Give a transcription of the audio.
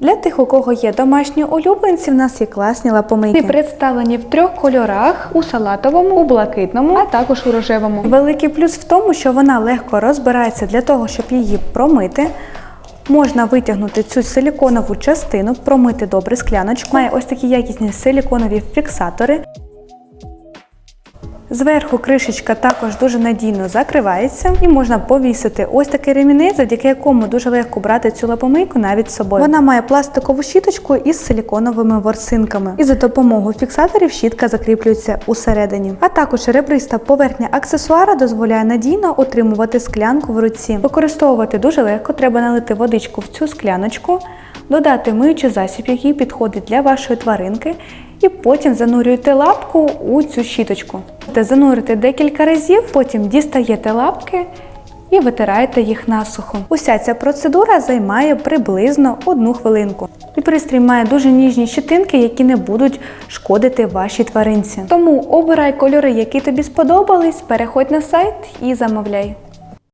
Для тих, у кого є домашні улюбленці, в нас є класні лапомийки. Вони представлені в трьох кольорах: у салатовому, у блакитному, а також у рожевому. Великий плюс в тому, що вона легко розбирається для того, щоб її промити. Можна витягнути цю силіконову частину, промити добре скляночку. Має ось такі якісні силіконові фіксатори. Зверху кришечка також дуже надійно закривається і можна повісити ось такий ремінець, завдяки якому дуже легко брати цю лапомийку навіть з собою. Вона має пластикову щіточку із силіконовими ворсинками. І за допомогою фіксаторів щітка закріплюється усередині. А також ребриста поверхня аксесуара дозволяє надійно утримувати склянку в руці. Використовувати дуже легко, треба налити водичку в цю скляночку, додати миючий засіб, який підходить для вашої тваринки, і потім занурюєте лапку у цю щіточку. Занурите декілька разів, потім дістаєте лапки і витираєте їх насухо. Уся ця процедура займає приблизно одну хвилинку. І пристрій має дуже ніжні щетинки, які не будуть шкодити вашій тваринці. Тому обирай кольори, які тобі сподобались, переходь на сайт і замовляй.